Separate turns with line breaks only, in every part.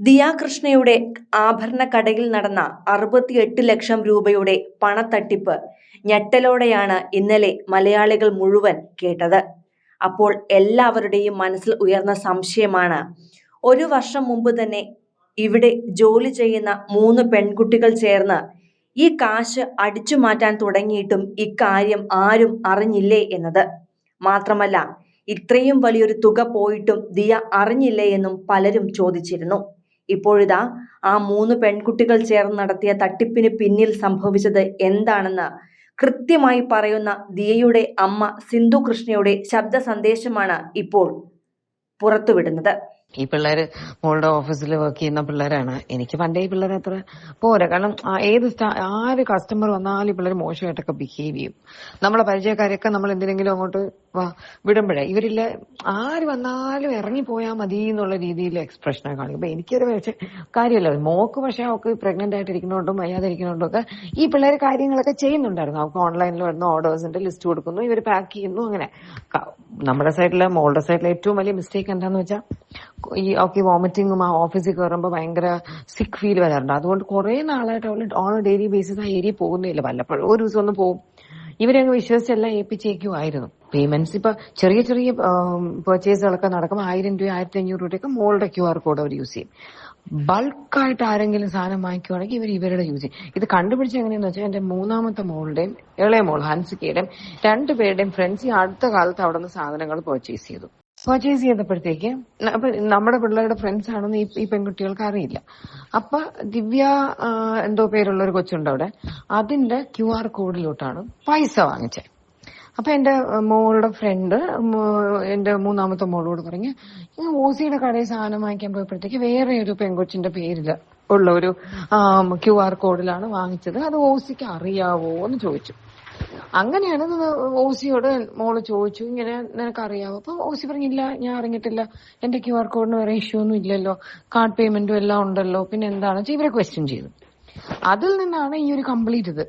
ദിയാകൃഷ്ണയുടെ ആഭരണ കടയിൽ നടന്ന അറുപത്തിയെട്ട് ലക്ഷം രൂപയുടെ പണത്തട്ടിപ്പ് ഞെട്ടലോടെയാണ് ഇന്നലെ മലയാളികൾ മുഴുവൻ കേട്ടത്. അപ്പോൾ എല്ലാവരുടെയും മനസ്സിൽ ഉയർന്ന സംശയമാണ് ഒരു വർഷം മുമ്പ് തന്നെ ഇവിടെ ജോലി ചെയ്യുന്ന മൂന്ന് പെൺകുട്ടികൾ ചേർന്ന് ഈ കാശ് അടിച്ചു മാറ്റാൻ തുടങ്ങിയിട്ടും ഇക്കാര്യം ആരും അറിഞ്ഞില്ലേ എന്നത്. മാത്രമല്ല ഇത്രയും വലിയൊരു തുക പോയിട്ടും ദിയ അറിഞ്ഞില്ലേ എന്നും പലരും ചോദിച്ചിരുന്നു. ഇപ്പോഴിതാ ആ മൂന്ന് പെൺകുട്ടികൾ ചേർന്ന് നടത്തിയ തട്ടിപ്പിന് പിന്നിൽ സംഭവിച്ചത് എന്താണെന്ന് കൃത്യമായി പറയുന്ന ദിയയുടെ അമ്മ സിന്ധു കൃഷ്ണയുടെ ശബ്ദ സന്ദേശമാണ് ഇപ്പോൾ പുറത്തുവിടുന്നത്.
ഈ പിള്ളേര് മോളുടെ ഓഫീസിൽ വർക്ക് ചെയ്യുന്ന പിള്ളേരാണ്. എനിക്ക് പണ്ടേ ഈ പിള്ളേരെ അത്ര പോരാ. കാരണം ഏത് ആര് കസ്റ്റമർ വന്നാലും ഈ പിള്ളേർ മോശമായിട്ടൊക്കെ ബിഹേവ് ചെയ്യും. നമ്മളെ പരിചയക്കാരെയൊക്കെ നമ്മൾ എന്തിനെങ്കിലും അങ്ങോട്ട് വിടുമ്പോഴേ ഇവരില്ല ആര് വന്നാലും ഇറങ്ങി പോയാൽ മതി എന്നുള്ള രീതിയിൽ എക്സ്പ്രഷനെ കാണിക്കും അപ്പൊ എനിക്കൊരു പക്ഷേ കാര്യമല്ല. മോക്ക് പക്ഷെ അവൾക്ക് പ്രഗ്നന്റ് ആയിട്ടിരിക്കുന്നതുകൊണ്ടും വയ്യാതിരിക്കുന്നതുകൊണ്ടും ഒക്കെ ഈ പിള്ളേർ കാര്യങ്ങളൊക്കെ ചെയ്യുന്നുണ്ടായിരുന്നു. അവർക്ക് ഓൺലൈനിൽ വരുന്ന ഓർഡേഴ്സിന്റെ ലിസ്റ്റ് കൊടുക്കുന്നു ഇവർ പാക്ക് ചെയ്യുന്നു അങ്ങനെ. നമ്മുടെ സൈഡിലെ മോളുടെ സൈഡിലെ ഏറ്റവും വലിയ മിസ്റ്റേക്ക് എന്താന്ന് വെച്ചാൽ ഈ ഓക്കെ വോമിറ്റിങ്ങും ആ ഓഫീസിൽ കയറുമ്പോൾ ഭയങ്കര സിക്ക് ഫീൽ വരാറുണ്ട്. അതുകൊണ്ട് കുറെ നാളായിട്ട് അവൾ ഓൺ ഡെയിലി ബേസിസ് ആ ഏരിയ പോകുന്നില്ല വല്ലപ്പോഴും ഒരു ദിവസം ഒന്ന് പോകും. ഇവരങ്ങ് വിശ്വസിച്ചെല്ലാം ഏൽപ്പിച്ചേക്കുമായിരുന്നു. പേയ്മെന്റ്സ് ഇപ്പൊ ചെറിയ ചെറിയ പെർച്ചേസുകളൊക്കെ നടക്കുമ്പോൾ ആയിരം രൂപ ആയിരത്തി അഞ്ഞൂറ് രൂപയൊക്കെ മോളുടെ ക്യു ആർ കോഡ് അവർ യൂസ് ചെയ്യും. ബൾക്കായിട്ട് ആരെങ്കിലും സാധനം വാങ്ങിക്കുവാണെങ്കിൽ ഇവർ ഇവരുടെ യൂസ് ചെയ്യും. ഇത് കണ്ടുപിടിച്ച എങ്ങനെയാന്ന് വെച്ചാൽ എന്റെ മൂന്നാമത്തെ മോളുടെയും ഇളയ മോൾ ഹൻസിക്കയുടെയും രണ്ടുപേരുടെയും ഫ്രണ്ട്സ് ഈ അടുത്ത കാലത്ത് അവിടെ നിന്ന് സാധനങ്ങൾ പെർച്ചേസ് ചെയ്തു. പർച്ചേസ് ചെയ്തപ്പോഴത്തേക്ക് നമ്മുടെ പിള്ളേരുടെ ഫ്രണ്ട്സ് ആണെന്ന് ഈ പെൺകുട്ടികൾക്ക് അറിയില്ല. അപ്പൊ ദിവ്യ എന്തോ പേരുള്ള ഒരു കൊച്ചുണ്ട് അവിടെ. അതിന്റെ ക്യു ആർ കോഡിലോട്ടാണ് പൈസ വാങ്ങിച്ചത് അപ്പൊ എന്റെ മോളുടെ ഫ്രണ്ട് എന്റെ മൂന്നാമത്തെ മോളോട് പറഞ്ഞ് ഈ ഓസിയുടെ കടയിൽ സാധനം വാങ്ങിക്കാൻ പോയപ്പോഴത്തേക്ക് വേറെ ഒരു പെൺകൊച്ചിന്റെ പേരിൽ ഉള്ള ഒരു ക്യു ആർ കോഡിലാണ് വാങ്ങിച്ചത്. അത് ഓസിക്ക് അറിയാവോ എന്ന് ചോദിച്ചു. അങ്ങനെയാണ് ഓസിയോട് മോൾ ചോദിച്ചു. ഇങ്ങനെ നിനക്ക് അറിയാവോ അപ്പൊ ഓസി പറഞ്ഞില്ല ഞാൻ അറിഞ്ഞിട്ടില്ല. എന്റെ ക്യു ആർ കോഡിന് വേറെ ഇഷ്യൂ ഒന്നും ഇല്ലല്ലോ. കാർഡ് പേയ്മെന്റും എല്ലാം ഉണ്ടല്ലോ. പിന്നെ എന്താണ്? ഇവരെ ക്വസ്റ്റ്യൻ ചെയ്തു. അതിൽ നിന്നാണ് ഈ ഒരു കംപ്ലീറ്റ് ഇത്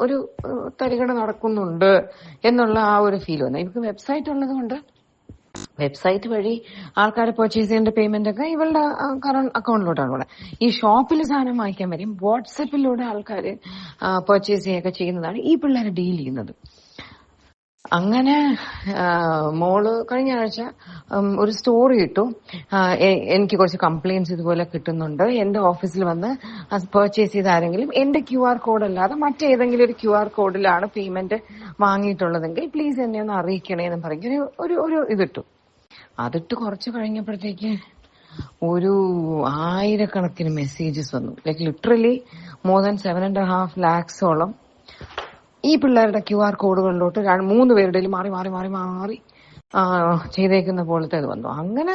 ഒരു തരികട നടക്കുന്നുണ്ട് എന്നുള്ള ആ ഒരു ഫീൽ വന്നത്. ഇവർക്ക് വെബ്സൈറ്റ് ഉള്ളത് കൊണ്ട് വെബ്സൈറ്റ് വഴി ആൾക്കാർ പർച്ചേസ് ചെയ്യേണ്ട പേയ്മെന്റ് ഒക്കെ ഇവളുടെ അക്കൗണ്ടിലോട്ടാണ് ഇവിടെ ഈ ഷോപ്പിൽ സാധനം വാങ്ങിക്കാൻ വരും വാട്സപ്പിലൂടെ ആൾക്കാർ പർച്ചേസ് ചെയ്യുകയൊക്കെ ചെയ്യുന്നതാണ് ഈ പിള്ളേരെ ഡീൽ ചെയ്യുന്നത്. അങ്ങനെ മോൾ കഴിഞ്ഞ ആഴ്ച ഒരു സ്റ്റോറി ഇട്ടു. എനിക്ക് കുറച്ച് കംപ്ലയിൻസ് ഇതുപോലെ കിട്ടുന്നുണ്ട്. എന്റെ ഓഫീസിൽ വന്ന് പർച്ചേസ് ചെയ്ത ആരെങ്കിലും എന്റെ ക്യു ആർ കോഡ് അല്ലാതെ മറ്റേതെങ്കിലും ഒരു ക്യു ആർ കോഡിലാണ് പേയ്മെന്റ് വാങ്ങിയിട്ടുള്ളതെങ്കിൽ പ്ലീസ് എന്നെ ഒന്ന് അറിയിക്കണേ എന്ന് ഒരു ഒരു ഇതിട്ടു. അതിട്ട് കുറച്ച് കഴിഞ്ഞപ്പോഴത്തേക്ക് ഒരു ആയിരക്കണക്കിന് മെസ്സേജസ് വന്നു. Like literally more than seven and half ലാക്സോളം ഈ പിള്ളേരുടെ ക്യു ആർ കോഡുകളിലോട്ട് മൂന്ന് പേരുടെ മാറി മാറി മാറി മാറി ചെയ്തേക്കുന്ന പോലത്തെ ഇത് വന്നു. അങ്ങനെ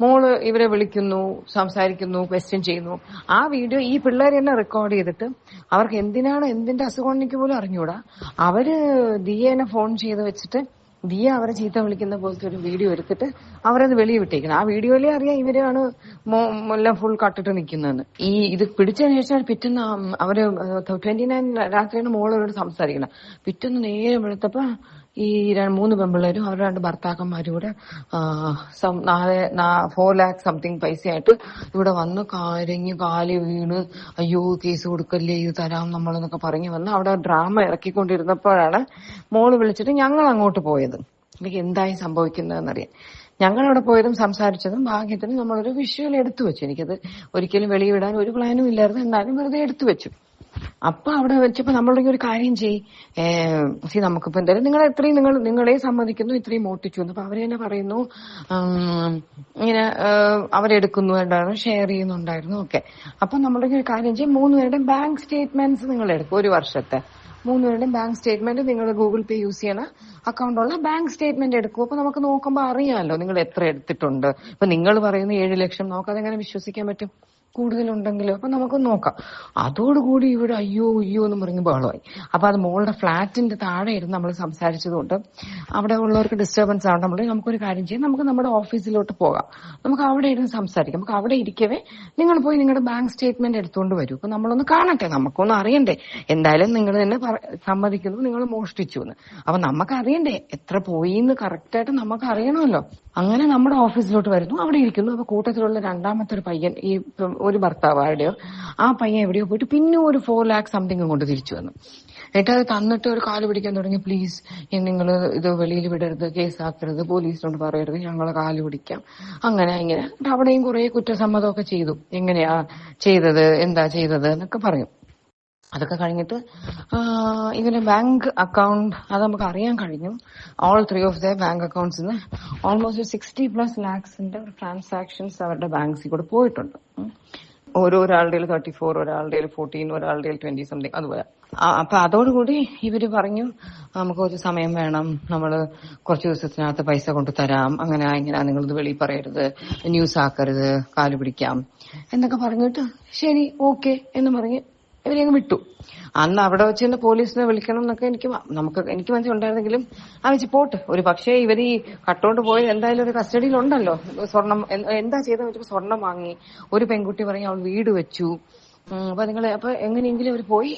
മോൾ ഇവരെ വിളിക്കുന്നു സംസാരിക്കുന്നു ക്വസ്റ്റ്യൻ ചെയ്യുന്നു. ആ വീഡിയോ ഈ പിള്ളേരെ തന്നെ റെക്കോർഡ് ചെയ്തിട്ട് അവർക്ക് എന്തിനാണ് എന്തിന്റെ അസുഖം എനിക്ക് പോലും അറിഞ്ഞൂടാ. അവർ ദിയേനെ ഫോൺ ചെയ്ത് വെച്ചിട്ട് ദിയ അവരെ ചീത്ത വിളിക്കുന്ന പോലത്തെ ഒരു വീഡിയോ എടുത്തിട്ട് അവരത് വെളിയിൽ വിട്ടേക്കണം ആ വീഡിയോയിലെ അറിയാം ഇവരാണ് എല്ലാം ഫുൾ കട്ടിട്ട് നിൽക്കുന്നതെന്ന് ഈ ഇത് പിടിച്ചതിന് ശേഷം പിറ്റേന്ന് അവർ ട്വന്റി നയൻ രാത്രിയാണ് മോളോട് സംസാരിക്കണം പിറ്റേന്ന് നേരെ വെളുത്തപ്പോ ഈ മൂന്ന് പെമ്പിള്ളേരും അവരുടെ രണ്ട് ഭർത്താക്കന്മാരും കൂടെ ഫോർ ലാക്ക് സംതിങ് പൈസയായിട്ട് ഇവിടെ വന്ന് കരഞ്ഞ് കാൽ വീണ് അയ്യോ കേസ് കൊടുക്കല്ലേ ഇത് തരാം നമ്മളെന്നൊക്കെ പറഞ്ഞു വന്ന് അവിടെ ഡ്രാമ ഇറക്കിക്കൊണ്ടിരുന്നപ്പോഴാണ് മോൾ വിളിച്ചിട്ട് ഞങ്ങൾ അങ്ങോട്ട് പോയത്. എനിക്ക് എന്തായി സംഭവിക്കുന്നതെന്നറിയാം ഞങ്ങൾ അവിടെ പോയതും സംസാരിച്ചതും ഭാഗ്യത്തിന് നമ്മളൊരു വിഷ്വൽ എടുത്തു വെച്ചു. എനിക്കത് ഒരിക്കലും വെളിയിടാൻ ഒരു പ്ലാനും ഇല്ലായിരുന്നു. എന്നാലും വെറുതെ എടുത്തു വെച്ചു. അപ്പൊ അവിടെ വെച്ചപ്പോ നമ്മളുടെ ഒരു കാര്യം ചെയ് നമുക്കിപ്പോ എന്തായാലും നിങ്ങൾ എത്രയും നിങ്ങൾ നിങ്ങളെ സമ്മതിക്കുന്നു ഇത്രയും മോട്ടിച്ചു എന്ന് അപ്പൊ അവർ തന്നെ പറയുന്നു ഇങ്ങനെ അവരെടുക്കുന്നു എന്താണ് ഷെയർ ചെയ്യുന്നുണ്ടായിരുന്നു. ഒക്കെ അപ്പൊ നമ്മളുടെ ഒരു കാര്യം ചെയ്യും. മൂന്ന് പേരുടെ ബാങ്ക് സ്റ്റേറ്റ്മെന്റ്സ് നിങ്ങൾ എടുക്കും ഒരു വർഷത്തെ. മൂന്ന് ബാങ്ക് സ്റ്റേറ്റ്മെന്റ് നിങ്ങൾ ഗൂഗിൾ പേ യൂസ് ചെയ്യണ അക്കൗണ്ടുള്ള ബാങ്ക് സ്റ്റേറ്റ്മെന്റ് എടുക്കും. അപ്പൊ നമുക്ക് നോക്കുമ്പോൾ അറിയാമല്ലോ നിങ്ങൾ എത്ര എടുത്തിട്ടുണ്ട്. ഇപ്പൊ നിങ്ങൾ പറയുന്ന ഏഴ് ലക്ഷം നമുക്ക് അതെങ്ങനെ വിശ്വസിക്കാൻ പറ്റും? കൂടുതലുണ്ടെങ്കിലോ അപ്പൊ നമുക്ക് നോക്കാം. അതോടുകൂടി ഇവിടെ അയ്യോ അയ്യോ എന്ന് പറഞ്ഞ് ബഹളമായി. അപ്പൊ അത് മോളുടെ ഫ്ലാറ്റിന്റെ താഴെ ഇരുന്ന് നമ്മൾ സംസാരിച്ചതുകൊണ്ട് അവിടെ ഉള്ളവർക്ക് ഡിസ്റ്റർബൻസ് നമ്മൾ നമുക്കൊരു കാര്യം ചെയ്യാം. നമുക്ക് നമ്മുടെ ഓഫീസിലോട്ട് പോകാം. നമുക്ക് അവിടെ ഇരുന്ന് സംസാരിക്കാം. നമുക്ക് അവിടെ ഇരിക്കവേ നിങ്ങൾ പോയി നിങ്ങളുടെ ബാങ്ക് സ്റ്റേറ്റ്മെന്റ് എടുത്തുകൊണ്ട് വരൂ. അപ്പൊ നമ്മളൊന്ന് കാണട്ടെ. നമുക്കൊന്ന് അറിയണ്ടേ. എന്തായാലും നിങ്ങൾ തന്നെ സമ്മതിക്കുന്നു നിങ്ങൾ മോഷ്ടിച്ചു എന്ന് അപ്പൊ നമുക്ക് അറിയണ്ടേ എത്ര പോയി എന്ന് കറക്റ്റ് ആയിട്ട് നമുക്ക് അറിയണമല്ലോ. അങ്ങനെ നമ്മുടെ ഓഫീസിലോട്ട് വരുന്നു. അവിടെ ഇരിക്കുന്നു. അപ്പൊ കൂട്ടത്തിലുള്ള രണ്ടാമത്തെ ഒരു പയ്യൻ ഈ ഒരു ഭർത്താവ് ആരുടെയോ ആ പയ്യൻ എവിടെയോ പോയിട്ട് പിന്നെ ഒരു ഫോർ ലാക്ക് സംതിങ് കൊണ്ട് തിരിച്ചു വന്നു. എന്നിട്ട് അത് തന്നിട്ട് ഒരു കാൽ പിടിക്കാൻ തുടങ്ങി പ്ലീസ് നിങ്ങൾ ഇത് വെളിയിൽ വിടരുത് കേസാക്കരുത് പോലീസിനോട് പറയരുത് ഞങ്ങളെ കാൽ പിടിക്കാം. അങ്ങനെ ഇങ്ങനെ. അവിടെയും കുറെ കുറ്റസമ്മതമൊക്കെ ചെയ്തു. എങ്ങനെയാ ചെയ്തത്? എന്താ ചെയ്തത്? എന്നൊക്കെ പറഞ്ഞു. അതൊക്കെ കഴിഞ്ഞിട്ട് ഇവരെ ബാങ്ക് അക്കൗണ്ട് അത് നമുക്ക് അറിയാൻ കഴിഞ്ഞു. All three of the bank accounts നിന്ന് ഓൾമോസ്റ്റ് സിക്സ്റ്റി പ്ലസ് ലാക്സിന്റെ ട്രാൻസാക്ഷൻസ് അവരുടെ ബാങ്ക്സിൽ കൂടെ പോയിട്ടുണ്ട്. ഓരോ ഒരാളുടെ തേർട്ടി ഫോർ ഒരാളുടെ ഫോർട്ടീൻ ഒരാളുടെ ട്വന്റി സംതിങ് അതുപോലെ. അപ്പൊ അതോടുകൂടി ഇവർ പറഞ്ഞു നമുക്ക് കുറച്ച് സമയം വേണം. നമ്മൾ കുറച്ച് ദിവസത്തിനകത്ത് പൈസ കൊണ്ടു തരാം. അങ്ങനെ ഇങ്ങനെ നിങ്ങൾ ഇത് വെളിയിൽ പറയരുത്. ന്യൂസ് ആക്കരുത്. കാൽ പിടിക്കാം. എന്നൊക്കെ പറഞ്ഞിട്ട് ശരി ഓക്കെ എന്ന് പറഞ്ഞ് ഇവരെ അങ്ങ് വിട്ടു. അന്ന് അവിടെ വെച്ച് തന്നെ പോലീസിനെ വിളിക്കണം എന്നൊക്കെ എനിക്ക് നമുക്ക് എനിക്ക് മനസ്സിലുണ്ടായിരുന്നെങ്കിലും ആ വെച്ച് പോട്ട്. ഒരു പക്ഷേ ഇവർ ഈ കട്ടോണ്ട് പോയി എന്തായാലും ഒരു കസ്റ്റഡിയിലുണ്ടല്ലോ. സ്വർണം എന്താ ചെയ്തെന്ന് വെച്ചപ്പോ സ്വർണം വാങ്ങി. ഒരു പെൺകുട്ടി പറയും അവൾ വീട് വെച്ചു. അപ്പൊ നിങ്ങൾ അപ്പൊ എങ്ങനെയെങ്കിലും അവർ പോയി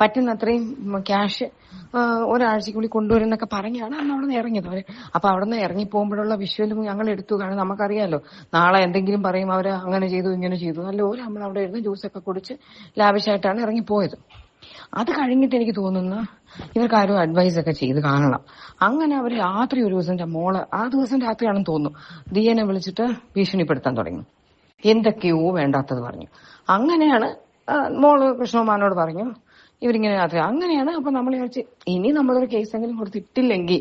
പറ്റുന്ന അത്രയും ക്യാഷ് ഒരാഴ്ചക്കുള്ളിൽ കൊണ്ടുവരുന്നൊക്കെ പറഞ്ഞാണ് അന്ന് അവിടെ നിന്ന് ഇറങ്ങിയത് അവർ. അപ്പൊ അവിടെ നിന്ന് ഇറങ്ങി പോകുമ്പോഴുള്ള വിഷ്വലും ഞങ്ങൾ എടുത്തു. കാരണം നമുക്കറിയാലോ നാളെ എന്തെങ്കിലും പറയും അവർ അങ്ങനെ ചെയ്തു ഇങ്ങനെ ചെയ്തു. നല്ലപോലെ നമ്മൾ അവിടെ ഇരുന്ന് ജ്യൂസൊക്കെ കുടിച്ച് ലാവിഷായിട്ടാണ് ഇറങ്ങിപ്പോയത് അത് കഴിഞ്ഞിട്ട് എനിക്ക് തോന്നുന്നു ഇവർക്ക് ആരും അഡ്വൈസ് ഒക്കെ ചെയ്ത് കാണണം. അങ്ങനെ അവർ രാത്രി ഒരു ദിവസം മോൾ ആ ദിവസം രാത്രിയാണെന്ന് തോന്നുന്നു. ദിയനെ വിളിച്ചിട്ട് ഭീഷണിപ്പെടുത്താൻ തുടങ്ങി. എന്തൊക്കെയോ വേണ്ടാത്തത് പറഞ്ഞു. അങ്ങനെയാണ് മോൾ കൃഷ്ണകുമാരനോട് പറഞ്ഞു ഇവരിങ്ങനെ രാത്രി. അങ്ങനെയാണ് അപ്പൊ നമ്മൾ വിചാരിച്ച് ഇനി നമ്മളൊരു കേസെങ്കിലും കൊടുത്തിട്ടില്ലെങ്കിൽ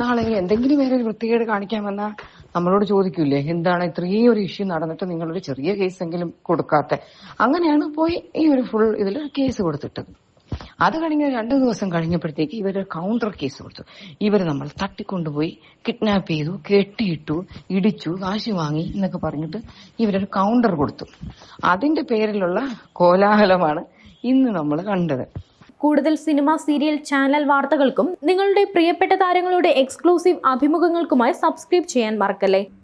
നാളെ എന്തെങ്കിലും വേറെ ഒരു വൃത്തികേട് കാണിക്കാൻ വന്നാൽ നമ്മളോട് ചോദിക്കൂലേ? എന്താണ് ഇത്രയും ഒരു ഇഷ്യൂ നടന്നിട്ട് നിങ്ങളൊരു ചെറിയ കേസെങ്കിലും കൊടുക്കാത്ത? അങ്ങനെയാണ് പോയി ഈ ഒരു ഫുൾ ഇതിൽ കേസ് കൊടുത്തിട്ടത്. അത് കഴിഞ്ഞ് രണ്ടു ദിവസം കഴിഞ്ഞപ്പോഴത്തേക്ക് ഇവർ കൗണ്ടർ കേസ് കൊടുത്തു. ഇവർ നമ്മൾ തട്ടിക്കൊണ്ടുപോയി കിഡ്നാപ്പ് ചെയ്തു കെട്ടിയിട്ടു ഇടിച്ചു കാശ് വാങ്ങി എന്നൊക്കെ പറഞ്ഞിട്ട് ഇവരൊരു കൗണ്ടർ കൊടുത്തു. അതിന്റെ പേരിലുള്ള കോലാഹലമാണ് ഇന്ന് നമ്മൾ കണ്ടത്.
കൂടുതൽ സിനിമ സീരിയൽ ചാനൽ വാർത്തകൾക്കും നിങ്ങളുടെ പ്രിയപ്പെട്ട താരങ്ങളുടെ എക്സ്ക്ലൂസീവ് അഭിമുഖങ്ങൾക്കുമായി സബ്സ്ക്രൈബ് ചെയ്യാൻ മറക്കല്ലേ?